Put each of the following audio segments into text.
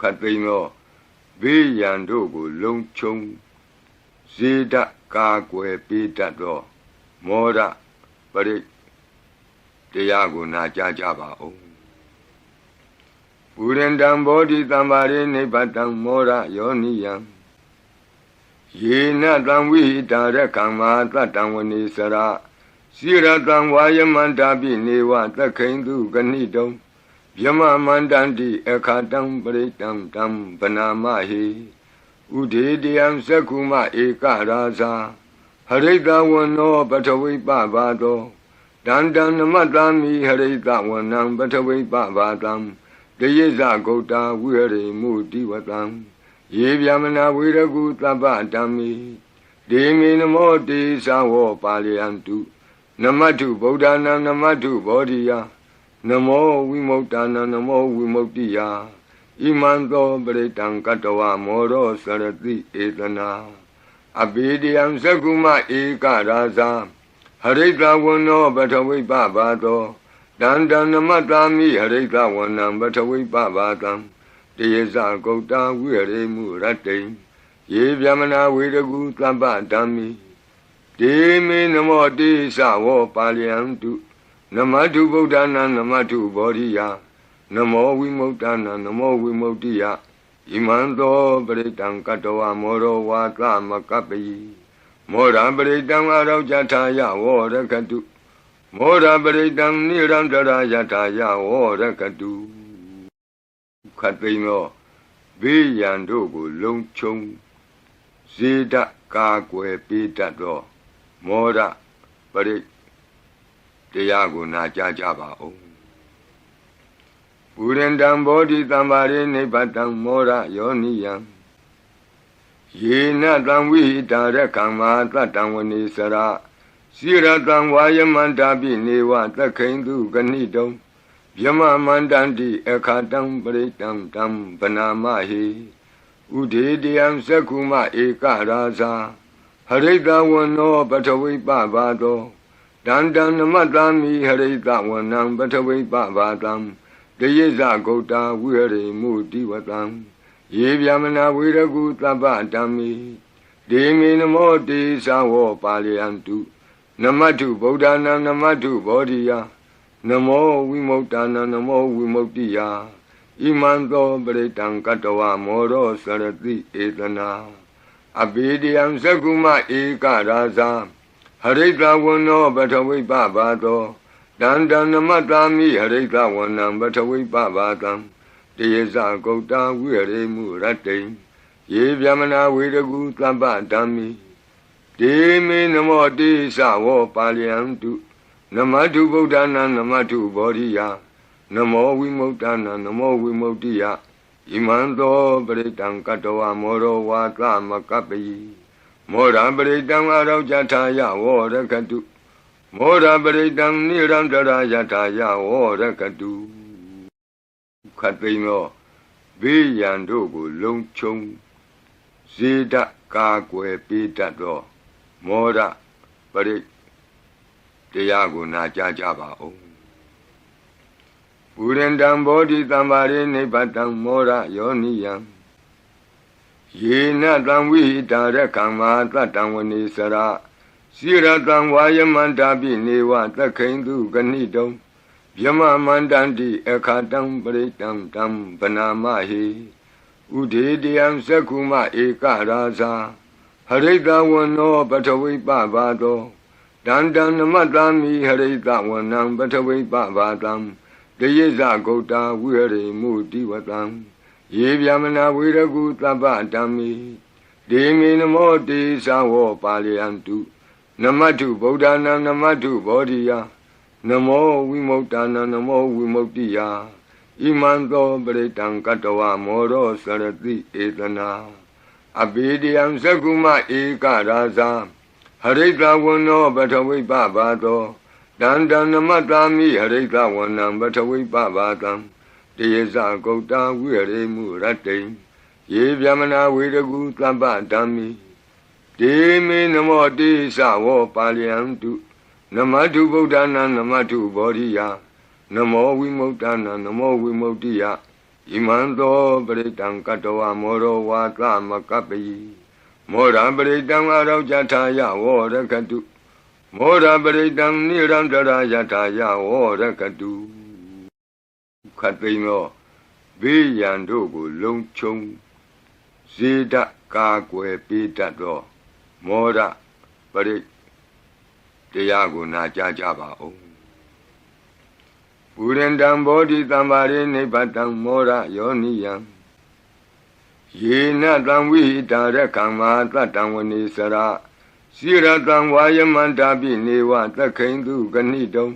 ခတ်သိမ်းသောဘေးရန်တို့ကိုလုံခြုံဇေဒကာကွယ်ပေးတတ်သောမောရပရိတရားကိုနာကြားကြပါဦးပုရိန္တံဘောဓိတံပါရိနိဗ္ဗတံမောရယောနိယံယေနတံဝိဟိတာရကံမာတတံဝနေစရာစိရတံဝါယမန္တာပိနေဝသက္ခိန်သူဂဏိတုံ ယမမန္တန္တိအခါတံပရိတံတံဗနာမဟိဥဒေတယံသက္ခုမဧကရာဇာဟရိတဝနောပထဝိပဘာသောတန္တံနမတ္တာမိဟရိတဝနံပထဝိပဘာတံတယေဇဂௌတာဝိဟရိမုတိဝတံယေဗျမနာဝေရကုသဗ္ဗတံမိဒေမိနမောတေသဝောပါလယံတုနမတ္ထုဗုဒ္ဓနာနမတ္ထုဘောဓိယ နမောဝိမု ക്ത နာနမောဝိမု ക്തി ယဣမံသောပရိတံကတဝမောရောစရတိဧတနာအဘိဒယံသကုမဧကရာဇာဟရိတဝနောပထဝိပဘာသောတန္တနမတ္တာမိဟရိတဝနံပထဝိပဘာတံတယေဇဂௌတာဝိရေမှုရတ္တိယေဗျမနာဝေရကုသဗ္ဗဓမ္မိဒေမေနမောတိသဝောပါလယံတု နမတုဗုဒ္ဓနာနမတုဘောဓိယနမောဝိမု ക്ത နာနမောဝိမု ക്തി ယဣမံသောပရိတံကတဝမောရောဝါသမကပယိမောရပရိတံအရောကြထာယဝောရကတုမောရပရိတံနိရန္တရာယထာယဝောရကတုခတ်သိမ်းသောဘေးရန်တို့ကိုလုံခြုံဇေဒကာကွယ်ပေးတတ်သောမောရပရိ တရားကိုနာကြားကြပါဦးပုရိန္တံဘောဓိတံပါရိနိဗ္ဗတံမောရယောနိယံယေနတံဝိဟိတာရကံမာတတံဝနေစရာစိရတံဝါယမန္တာပိနေဝသက္ခိန်သူဂဏိတုံယမမန္တန္တိအခါတံပရိတံတံဗနာမဟိဥဒေတယံသက္ခုမဧကရာဇာဟရိတဝနောပထဝိပဘာသော တန္တံနမတ္တာမိဟရိတဝနံပထဝိပဘာတံတယေဇဂௌတာဝိဟရိမုတိဝတံယေဗျမနာဝေရကုသဗ္ဗတံမိဒေမိနမောတေသဝောပါလယံတုနမတ္ထုဗုဒ္ဓနာနမတ္ထုဘောဓိယနမောဝိမု ക്ത နာနမောဝိမု ക്തി ယဣမံသောပရိတံကတဝမောရောစရတိဧတနာအဘိဒယံသကုမဧကရာဇာ ဟရိတဝနောပထဝိပဘာသောတန္တနမတ္တာမိဟရိတဝနံပထဝိပဘာတံတယေဇဂௌတာဝိရေမှုရတ္တိယေဗျမနာဝေရကုသဗ္ဗဓမ္မိဒေမေနမောတိသဝောပါလယံတုနမတုဗုဒ္ဓနာနမတုဘောဓိယနမောဝိမု ക്ത နာနမောဝိမု ക്തി ယဣမံသောပရိတံကတဝမောရောဝါသမကပယိ မောရပရိတံအရောကြထာယဝောရကတုမောရပရိတံနိရန္တရာယထာယဝောရကတုခတ်သိမ်းသောဘေးရန်တို့ကိုလုံခြုံဇေဒကာကွယ်ပေးတတ်သောမောရပရိတရားကိုနာကြားကြပါဦးပုရိန္တံဘောဓိတံပါရိနိဗ္ဗတံမောရယောနိယံ ယေနတံဝိဟိတာရကံမာတတံဝနေစရာစိရတံဝါယမန္တာပိနေဝသက္ခိန်သူဂဏိတုံယမမန္တန္တိအခါတံပရိတံတံဗနာမဟိဥဒေတယံသက္ခုမဧကရာဇာဟရိတဝနောပထဝိပဘာသောတန္တံနမတ္တာမိဟရိတဝနံပထဝိပဘာတံတယေဇဂௌတာဝိဟရိမုတိဝတံ ယေဗျမနာဝေရကုသဗ္ဗဓမ္မိဒေမိနမောတေသဝောပါလယံတုနမတုဗုဒ္ဓနာနမတုဘောဓိယနမောဝိမု ക്ത နာနမောဝိမု ക്തി ယဣမံသောပရိတံကတဝမောရောစရတိဧတနာအဘိဒယံသကုမဧကရာဇာဟရိတဝနောပထဝိပဘာသောတန္တနမတ္တာမိဟရိတဝနံပထဝိပဘာတံ တယေဇဂௌတာဝိရေမှုရတ္တိယေဗျမနာဝေရကုသဗ္ဗဓမ္မိဒေမေနမောတိသဝောပါလယံတုနမတုဗုဒ္ဓနာနမတုဘောဓိယနမောဝိမု ക്ത နာနမောဝိမု ക്തി ယဣ ဣမံသောပရိတံကတ္တဝမောရောဝါသမကပ္ပိမောရပရိတံအရောကြထာယဝရကတုမောရပရိတံနိရန္တရာယထာယဝရကတု ခတ်သိမ်းသောဘေးရန်တို့ကိုလုံခြုံဇေဒကာကွယ်ပေးတတ်သောမောရပရိတရားကိုနာကြားကြပါဦးပုရိန္တံဘောဓိတံပါရိနိဗ္ဗတံမောရယောနိယံယေနတံဝိဟိတာရကံမာတတံဝနေစရစိရတံဝါယမန္တာပိနေဝသက္ခိန်သူဂဏိတုံ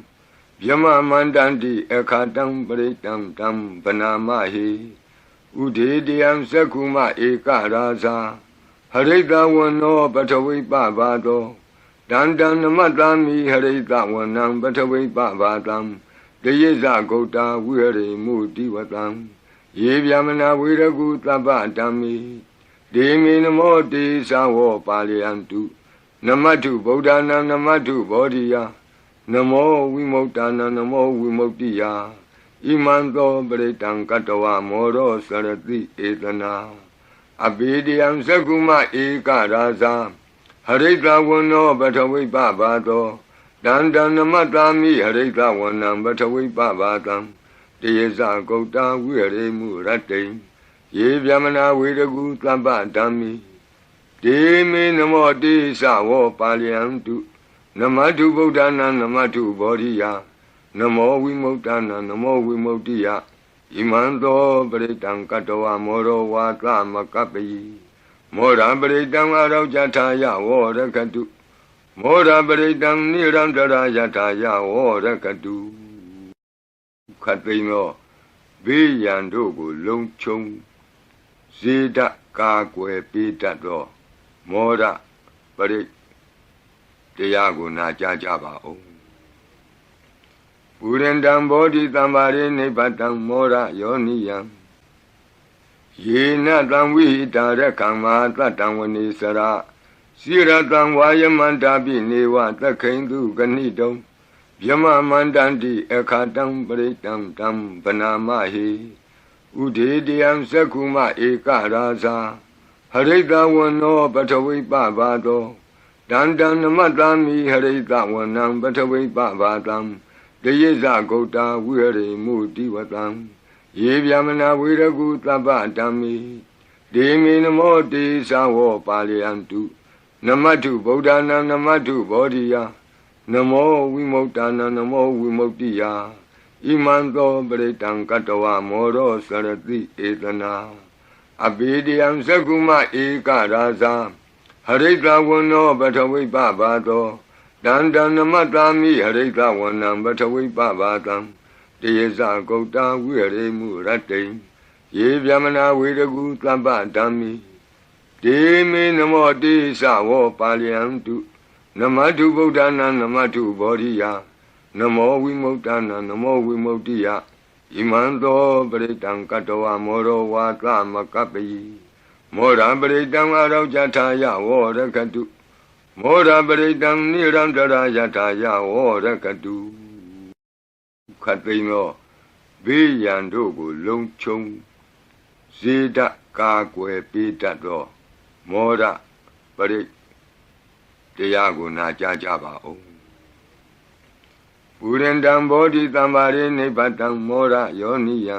ဗျမမန္တန္တိအခါတံပရိတံတံဗနာမဟိဥဒေတယံသက္ခုမဧကရာဇာဟရိတဝနောပထဝိပဘာသောတန္တံနမတ္တမိဟရိတဝနံပထဝိပဘာတံတယေဇဂௌတာဝိဟရိမုတိဝတံယေဗျမနာဝေရကုသဗ္ဗတံမိဒေမိနမောတေသဝောပါလယံတုနမတ္ထုဗုဒ္ဓနာနမတ္ထုဘောဓိယ နမောဝိမု ക്ത နာနမောဝိမု ക്തി ယဣမံသောပရိတံကတ္တဝမောရောစရတိဧတနာအဘိဒယံသကုမဧကရာဇာဟရိတဝနောပထဝိပဘာသောတန္တနမတ္တာမိဟရိတဝနံပထဝိပဘာတံတယေဇဂௌတာဝိရေမှုရတ္တိယေဗျမနာဝေရကုသဗ္ဗဓမ္မိဒေမေနမောတိသဝောပါလယံတု နမတုဗုဒ္ဓနာနမတုဘောဓိယနမောဝိမု ക്ത နာနမောဝိမု ക്തി ယဣမံသောပရိတံကတ္တဝမောရောဝါသမကပ္ပိမောရပရိတံအရောကြထာယဝရကတုမောရပရိတံနိရန္တရာယထာယဝရကတုခတ်သိမ်းသောဘေးရန်တို့ကိုလုံခြုံဇေဒကာကွယ်ပေးတတ်သောမောရပရိ တရားကိုနာကြားကြပါဦးပုရိန္တံဘောဓိတံပါရိနိဗ္ဗတံမောရယောနိယံယေနတံဝိဟိတာရကံမာတတံဝနေစရစိရတံဝါယမန္တာပိနေဝသက္ခိန်သူဂဏိတုံဗျမမန္တန္တိအခါတံပရိတံတံဗနာမဟိဥဒေတယံသက္ခုမဧကရာဇာဟရိတဝနောပထဝိပဘာသော တန္တံနမတ္တာမိဟရိတဝနံပထဝိပဘာတံတယေဇဂௌတာဝိဟရိမုတိဝတံယေဗျမနာဝေရကုသဗ္ဗတံမိဒေမိနမောတေသဝောပါလယံတုနမတ္ထုဗုဒ္ဓနာနမတ္ထုဘောဓိယနမောဝိမု ക്ത နာနမောဝိမု ക്തി ယဣမံသောပရိတံကတ္တဝမောရောစရတိဧတနာအဘိဒယံသကုမဧကရာဇာ ဟရိတဝနောပထဝိပဘာသောတန္တနမတ္တာမိဟရိတဝနံပထဝိပဘာတံတယေဇဂௌတာဝိရေမှုရတ္တိယေဗျမနာဝေရကုသဗ္ဗဓမ္မိဒေမေနမောတိသဝောပါလယံတုနမတုဗုဒ္ဓနာနမတုဘောဓိယနမောဝိမု ക്ത နာနမောဝိမု ക്തി ယဣမံသောပရိတံကတ္တဝမောရောဝါသမကပ္ပိ မောရပရိတံအရောကြထာယဝရကတုမောရပရိတံနိရန္တရာယထာယဝရကတုခတ်သိမ်းသောဘေးရန်တို့ကိုလုံခြုံဇေဒကာကွယ်ပေးတတ်သောမောရပရိတရားကိုနာကြားကြပါဦးပုရိန္တံဘောဓိတံပါရိနိဗ္ဗတံမောရယောနိယံ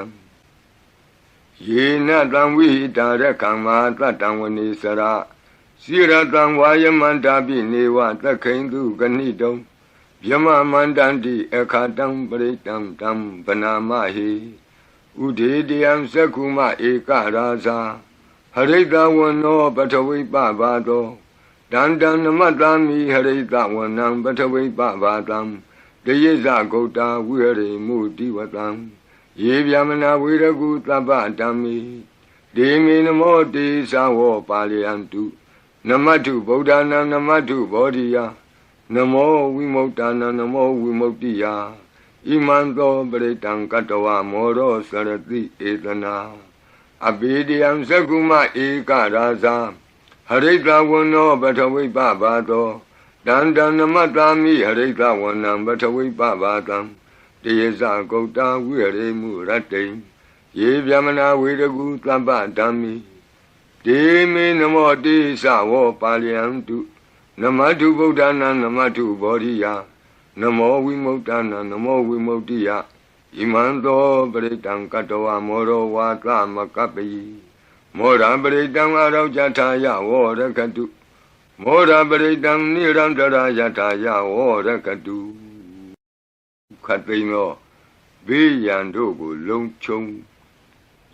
ယေနတံဝိဟိတာရကံမာတတံဝနေစရစိရတံဝါယမန္တာပိနေဝသက္ခိန်သူဂဏိတုံဗျမမန္တန္တိအခါတံပရိတံတံဗနာမဟိဥဒေတယံသက္ခုမဧကရာဇာဟရိတဝနောပထဝိပဘာသောတန္တံနမတ္တာမိဟရိတဝနံပထဝိပဘာတံတယေဇဂௌတာဝိဟရိမုတိဝတံ ယေဗျမနာဝေရကုသဗ္ဗဓမ္မိဒေမိနမောတေသဝောပါလယံတုနမတ္ထုဗုဒ္ဓနာနမတ္ထုဘောဓိယနမောဝိမု ക്ത နာနမောဝိမု ക്തി ယဣမံသောပရိတံကတ္တဝမောရောစရတိဧတနာအဘိဒယံသကုမဧကရာဇာဟရိတဝနောပထဝိပဘာသောတန္တနမတ္တာမိဟရိတဝနံပထဝိပဘာတံ တယေဇဂௌတာဝိရေမှုရတ္တိ ယေဗျမနာဝေရကုသဗ္ဗဓမ္မိဒေမေနမောတိသဝောပါလယံတုနမတုဗုဒ္ဓနာနမတုဘောဓိယနမောဝိမု ക്ത နာနမောဝိမု ക്തി ယဣမံသောပရိတံကတဝမောရောဝါသမကပ္ပိမောရပရိတံအရောကြထာယဝောရကတုမောရပရိတံနိရန္တရာယထာယဝောရကတု ခတ်သိမ်းသောဘေးရန်တို့ကိုလုံခြုံ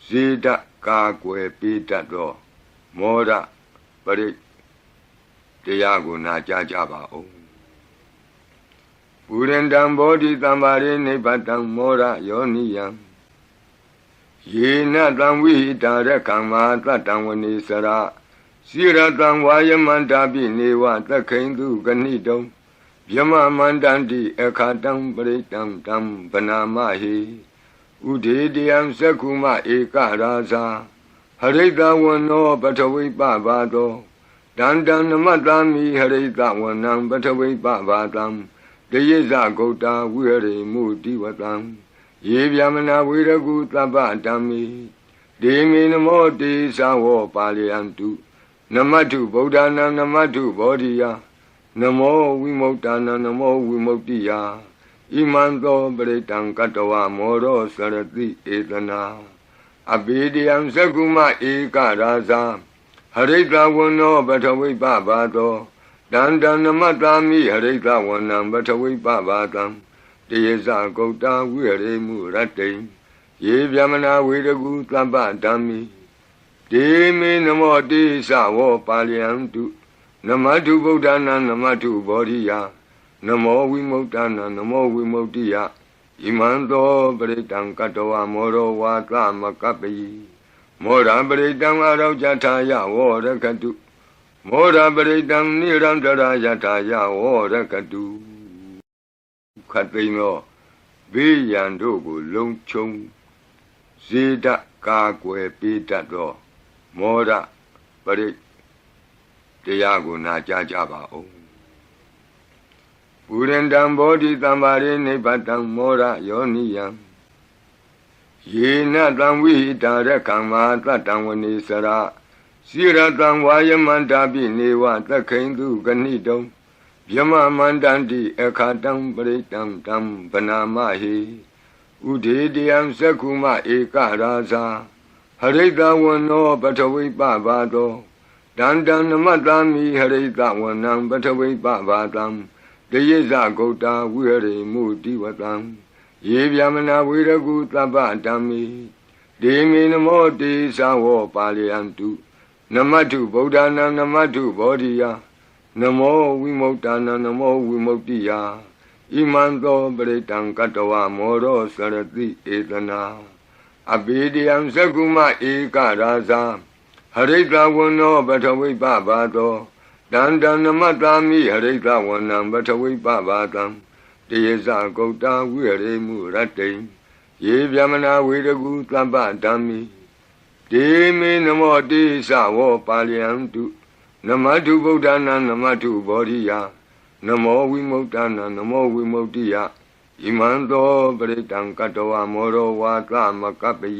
ဇေဒကာကွယ်ပေးတတ်သောမောရပရိတရားကိုနာကြားကြပါဦးပုရိန္တံဘောဓိတံပါရိနိဗ္ဗတံမောရယောနိယံယေနတံဝိဟိတာရကံမာတတံဝနေစရစိရတံဝါယမန္တာပိနေဝသက္ခိန်သူဂဏိတုံ ဗျမမန္တန္တိအခါတံပရိတံတံဗနာမဟိဥဒေတယံသက္ခုမဧကရာဇာဟရိတဝနောပထဝိပဘာသောတန္တံနမတ္တမိဟရိတဝနံပထဝိပဘာတံတယေဇဂௌတာဝိဟရိမုတိဝတံယေဗျမနာဝေရကုသဗ္ဗတံမိဒေမေနမောတေသဝောပါလယံတုနမတ္ထုဗုဒ္ဓနာနမတ္ထုဘောဓိယ နမောဝိမု ക്ത နာနမောဝိမု ക്തി ယဣမံသောပရိတံကတဝမောရောစရတိဧတနာအဘိဒယံသကုမဧကရာဇာဟရိတဝနောပထဝိပဘာသောတန္တနမတ္တာမိဟရိတဝနံပထဝိပဘာတံတယေဇဂௌတာဝိရေမှုရတ္တိယေဗျမနာဝေရကုသဗ္ဗဓမ္မိဒေမေနမောတိသဝောပါလယံတု နမတုဗုဒ္ဓနာနမတုဘောဓိယနမောဝိမု ക്ത နာနမောဝိမု ക്തി ယဣမံသောပရိတံကတဝမောရောဝါသမကပ္ပိမောရပရိတံအရောကြထာယဝောရကတုမောရပရိတံနိရန္တရာယထာယဝောရကတုခတ်သိမ်းသောဘေးရန်တို့ကိုလုံခြုံဇေဒကာကွယ်ပေးတတ်သောမောရပရိ တရားကိုနာကြားကြပါဦးပုရိန္တံဘောဓိတံပါရိနိဗ္ဗတံမောရယောနိယံယေနတံဝိဟိတာရကံမာတတံဝနေစရစိရတံဝါယမန္တာပိနေဝသက္ခိန်သူဂဏိတုံဗျမမန္တန္တိအခါတံပရိတံတံဗနာမဟိဥဒေတယံသက္ခုမဧကရာဇာဟရိတဝနောပထဝိပဘာသော တန္တံနမတ္တာမိဟရိတဝနံပထဝိပဘာတံတယေဇဂௌတာဝိဟရိမုတိဝတံယေဗျမနာဝေရကုသဗ္ဗဓမ္မိဒေမေနမောတေသဝောပါလယံတုနမတုဗုဒ္ဓနာနမတုဘောဓိယနမောဝိမု ക്ത နာနမောဝိမု ക്തി ယဣမံသောပရိတံကတဝမောရောစရတိဧတနာအဘိဒယံသကုမဧကရာဇာ ဟရိတဝနောပထဝိပဘာသောတန္တနမတ္တာမိဟရိတဝနံပထဝိပဘာတံတယေဇဂௌတာဝိရေမှုရတ္တိယေဗျမနာဝေရကုသဗ္ဗဓမ္မိဒေမေနမောတိသဝောပါလယံတုနမတုဗုဒ္ဓနာနမတုဘောဓိယနမောဝိမု ക്ത နာနမောဝိမု ക്തി ယဣမံသောပရိတံကတဝမောရောဝါသမကပ္ပိ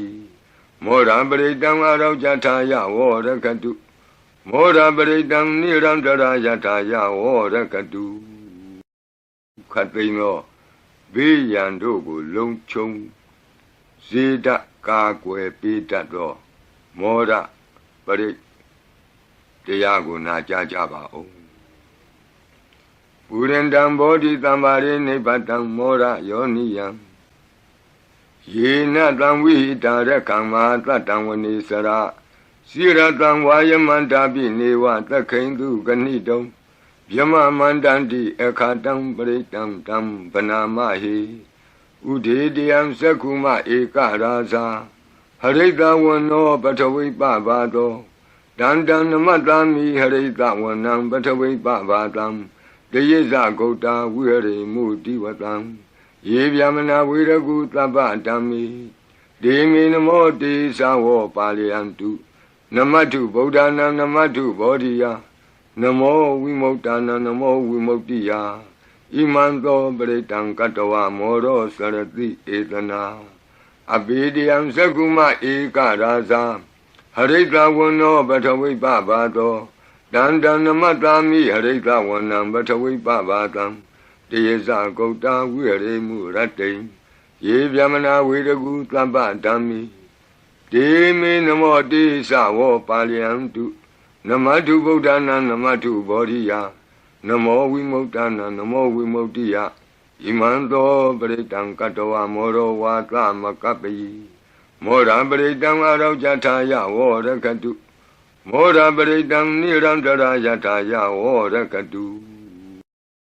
မောရပရိတံအရောကြထာယဝောရကတုမောရပရိတံနိရန္တရာယထာယဝောရကတုခတ်သိမ်းသောဘေးရန်တို့ကိုလုံခြုံဇေဒကာကွယ်ပေးတတ်သောမောရပရိတရားကိုနာကြားကြပါဦးပုရိန္တံဘောဓိတံပါရိနိဗ္ဗတံမောရယောနိယံ ယေနတံဝိဟိတာရကံမာတတံဝနေစရစိရတံဝါယမန္တာပိနေဝသက္ခိန်သူဂဏိတုံဗျမမန္တန္တိအခါတံပရိတံတံဗနာမဟိဥဒေတယံသက္ခုမဧကရာဇာဟရိတဝနောပထဝိပဘာသောတန္တံနမတ္တာမိဟရိတဝနံပထဝိပဘာတံတယေဇဂௌတာဝိဟရိမုတိဝတံ ယေဗျမနာဝေရကုသဗ္ဗဓမ္မိဒေမေနမောတေသဝောပါလယံတုနမတုဗုဒ္ဓနာနမတုဘောဓိယနမောဝိမု ക്ത နာနမောဝိမု ക്തി ယဣမံသောပရိတံကတဝမောရောစရတိဧတနာ အဘိဒယံသကုမဧကရာဇာဟရိတဝနောပထဝိပဘာသောတန္တနမတ္တာမိဟရိတဝနံပထဝိပဘာတံ တယေဇဂௌတာဝိရေမှုရတ္တိယေဗျမနာဝေရကုသဗ္ဗဓမ္မိဒေမေနမောတိသဝောပါလယံတုနမတုဗုဒ္ဓနာနမတုဘောဓိယနမောဝိမု ക്ത နာနမောဝိမု ക്തി ယဣမံသောပရိတံကတဝမောရောဝါသမကပ္ပိမောရပရိတံအရောကြထာယဝရကတုမောရပရိတံနိရန္တရာယထာယဝရကတု